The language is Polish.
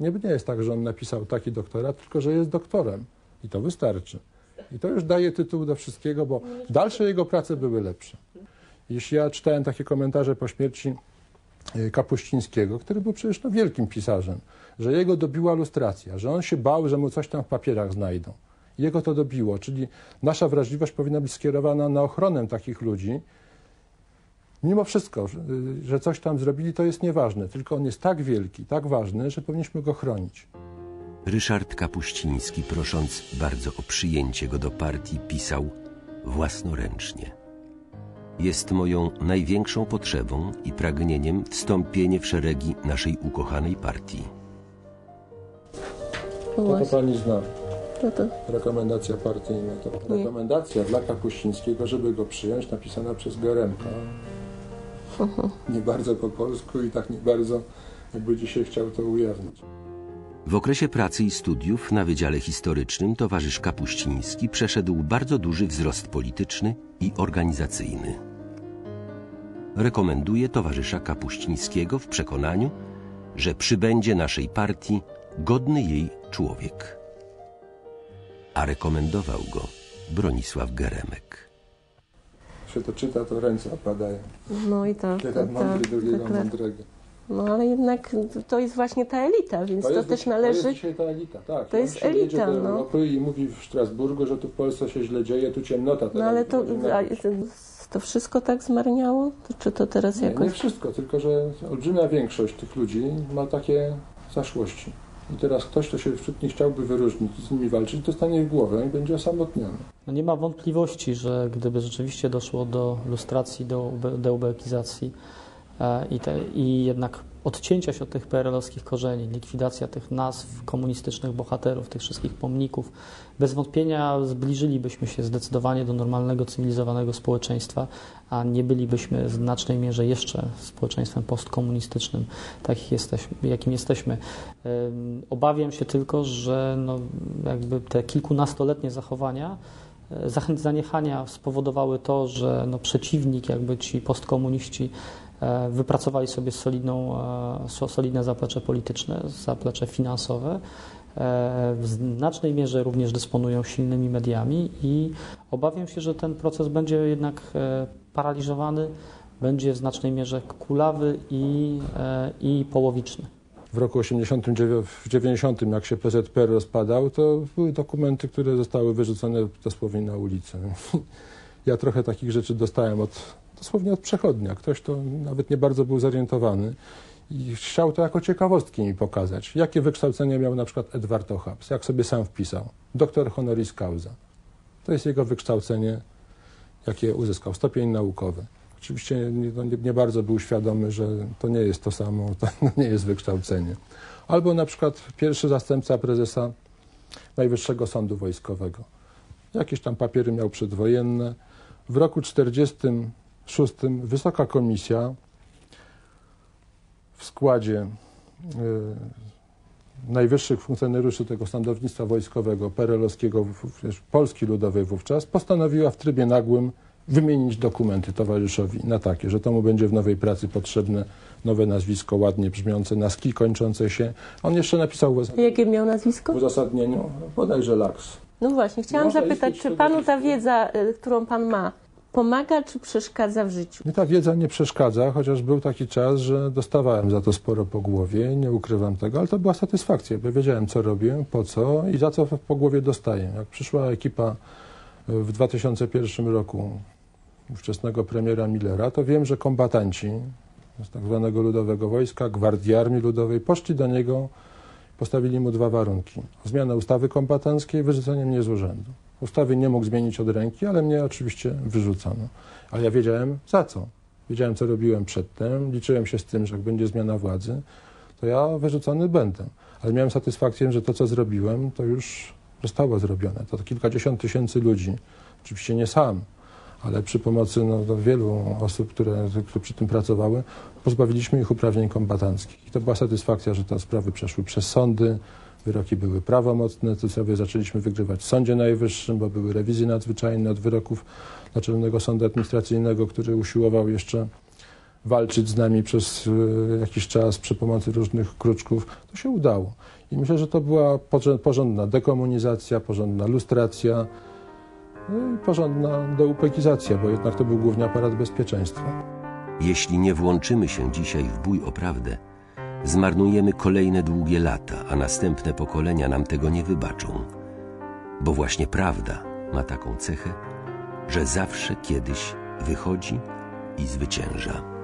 Nie, nie jest tak, że on napisał taki doktorat, tylko że jest doktorem. I to wystarczy. I to już daje tytuł do wszystkiego, bo dalsze jego prace były lepsze. Jeśli ja czytałem takie komentarze po śmierci y, Kapuścińskiego, który był przecież no, wielkim pisarzem, że jego dobiła lustracja, że on się bał, że mu coś tam w papierach znajdą. Jego to dobiło, czyli nasza wrażliwość powinna być skierowana na ochronę takich ludzi. Mimo wszystko, że- coś tam zrobili, to jest nieważne, tylko on jest tak wielki, tak ważny, że powinniśmy go chronić. Ryszard Kapuściński, prosząc bardzo o przyjęcie go do partii, pisał własnoręcznie. Jest moją największą potrzebą i pragnieniem wstąpienie w szeregi naszej ukochanej partii. To, to pani zna. no to Rekomendacja partyjna to Nie. rekomendacja dla Kapuścińskiego, żeby go przyjąć, napisana przez Geremka. Nie bardzo po polsku i tak nie bardzo, jakby dzisiaj chciał to ujawnić. W okresie pracy i studiów na Wydziale Historycznym towarzysz Kapuściński przeszedł bardzo duży wzrost polityczny i organizacyjny. Rekomenduje towarzysza Kapuścińskiego w przekonaniu, że przybędzie naszej partii godny jej człowiek. A rekomendował go Bronisław Geremek. Się to czyta, to ręce opadają. No i tak, Jeden tak, mądry, drugiego tak, tak. mądrego. No ale jednak to jest właśnie ta elita, więc to, jest też należy. To jest dzisiaj ta elita, tak. to On jest elita, do no. Europy i mówi w Strasburgu, że tu w Polsce się źle dzieje, tu ciemnota. No ale to, to wszystko tak zmarniało? To, czy to teraz Nie, jakoś... nie wszystko, tylko że olbrzymia większość tych ludzi ma takie zaszłości. I teraz ktoś, kto się wśród nich chciałby wyróżnić i z nimi walczyć, dostanie w głowę i będzie osamotniony. No nie ma wątpliwości, że gdyby rzeczywiście doszło do lustracji, do ube- deubekizacji e, i, te, i jednak odcięcia się od tych PRL-owskich korzeni, likwidacja tych nazw komunistycznych bohaterów, tych wszystkich pomników, bez wątpienia zbliżylibyśmy się zdecydowanie do normalnego, cywilizowanego społeczeństwa, a nie bylibyśmy w znacznej mierze jeszcze społeczeństwem postkomunistycznym, takich jesteśmy, jakim jesteśmy. Obawiam się tylko, że no, jakby te kilkunastoletnie zachowania e, zaniechania spowodowały to, że no, przeciwnik, jakby ci postkomuniści e, wypracowali sobie solidną, e, so- solidne zaplecze polityczne, zaplecze finansowe. E, W znacznej mierze również dysponują silnymi mediami i obawiam się, że ten proces będzie jednak e, paraliżowany, będzie w znacznej mierze kulawy i, e, i połowiczny. W roku 89, w 90, jak się PZPR rozpadał, to były dokumenty, które zostały wyrzucone dosłownie na ulicę. Ja trochę takich rzeczy dostałem od, dosłownie od przechodnia. Ktoś to nawet nie bardzo był zorientowany i chciał to jako ciekawostki mi pokazać. Jakie wykształcenie miał na przykład Edward Ochaps, jak sobie sam wpisał. Doktor honoris causa. To jest jego wykształcenie, jakie uzyskał, stopień naukowy. Oczywiście nie, no nie, nie bardzo był świadomy, że to nie jest to samo, to nie jest wykształcenie. Albo na przykład pierwszy zastępca prezesa Najwyższego Sądu Wojskowego. Jakieś tam papiery miał przedwojenne. W roku 1946 Wysoka Komisja w składzie y, najwyższych funkcjonariuszy tego sądownictwa wojskowego, perelowskiego, Polski Ludowej wówczas, postanowiła w trybie nagłym wymienić dokumenty towarzyszowi na takie, że to mu będzie w nowej pracy potrzebne nowe nazwisko, ładnie brzmiące, na ski kończące się. On jeszcze napisał w Jakie miał nazwisko? w uzasadnieniu, bodajże Laks. No właśnie, chciałam Można zapytać, czy panu ta wiedza, y, którą pan ma, pomaga czy przeszkadza w życiu? Ta wiedza nie przeszkadza, chociaż był taki czas, że dostawałem za to sporo po głowie, nie ukrywam tego, ale to była satysfakcja, bo wiedziałem, co robię, po co i za co po głowie dostaję. Jak przyszła ekipa y, w 2001 roku ówczesnego premiera Millera, to wiem, że kombatanci z tak zwanego Ludowego Wojska, Gwardii Armii Ludowej poszli do niego, postawili mu dwa warunki. Zmianę ustawy kombatanckiej, wyrzucenie mnie z urzędu. Ustawy nie mógł zmienić od ręki, ale mnie oczywiście wyrzucono. Ale ja wiedziałem za co. Wiedziałem, co robiłem przedtem, liczyłem się z tym, że jak będzie zmiana władzy, to ja wyrzucony będę. Ale miałem satysfakcję, że to, co zrobiłem, to już zostało zrobione. To kilkadziesiąt tysięcy ludzi, oczywiście nie sam, ale przy pomocy no, no, wielu osób, które, które przy tym pracowały, pozbawiliśmy ich uprawnień kombatanckich. I to była satysfakcja, że te sprawy przeszły przez sądy, wyroki były prawomocne, to sobie zaczęliśmy wygrywać w Sądzie Najwyższym, bo były rewizje nadzwyczajne od wyroków Naczelnego Sądu Administracyjnego, który usiłował jeszcze walczyć z nami przez e, jakiś czas przy pomocy różnych kruczków. To się udało. I myślę, że to była porządna dekomunizacja, porządna lustracja porządna deupekizacja, bo jednak to był głównie aparat bezpieczeństwa. Jeśli nie włączymy się dzisiaj w bój o prawdę, zmarnujemy kolejne długie lata, a następne pokolenia nam tego nie wybaczą. Bo właśnie prawda ma taką cechę, że zawsze kiedyś wychodzi i zwycięża.